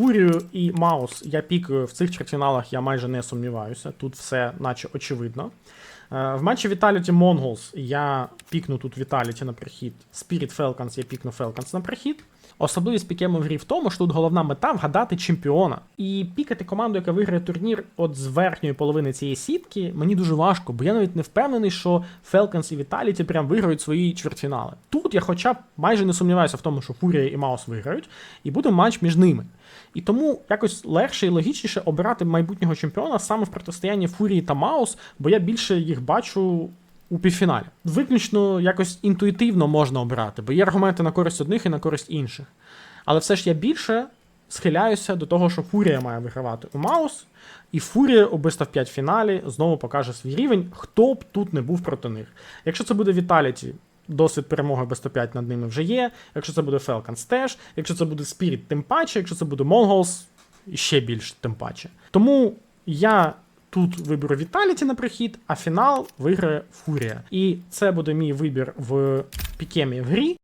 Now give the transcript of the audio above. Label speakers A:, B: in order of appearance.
A: Фурію і Маус я пікаю в цих чертіналах, я майже не сумніваюся. Тут все наче очевидно. Е, В матчі Vitality Mongols я пікну тут Vitality на прихід. Spirit Falcons я пікну Falcons на прихід. Особливість пікему в грі в тому, що тут головна мета вгадати чемпіона. І пікати команду, яка виграє турнір от з верхньої половини цієї сітки, мені дуже важко, бо я навіть не впевнений, що Falcons і Vitality прям виграють свої чвертьфінали. Тут я хоча б майже не сумніваюся в тому, що Фурія і Маус виграють, і буде матч між ними. І тому якось легше і логічніше обирати майбутнього чемпіона саме в протистоянні Фурії та Маус, бо я більше їх бачу у півфіналі. Виключно якось інтуїтивно можна обирати, бо є аргументи на користь одних і на користь інших. Але все ж я більше схиляюся до того, що Фурія має вигравати у Маус, і Фурія of 5 фіналі знову покаже свій рівень, хто б тут не був проти них. Якщо це буде Vitality, досвід перемоги Best of 5 над ними вже є. Якщо це буде Falcons теж, якщо це буде Spirit, тим паче, якщо це буде Mongols, ще більш тим паче. Тому я тут виберу Віталіті на прихід, а фінал виграє Фурія. І це буде мій вибір в пікемі в грі.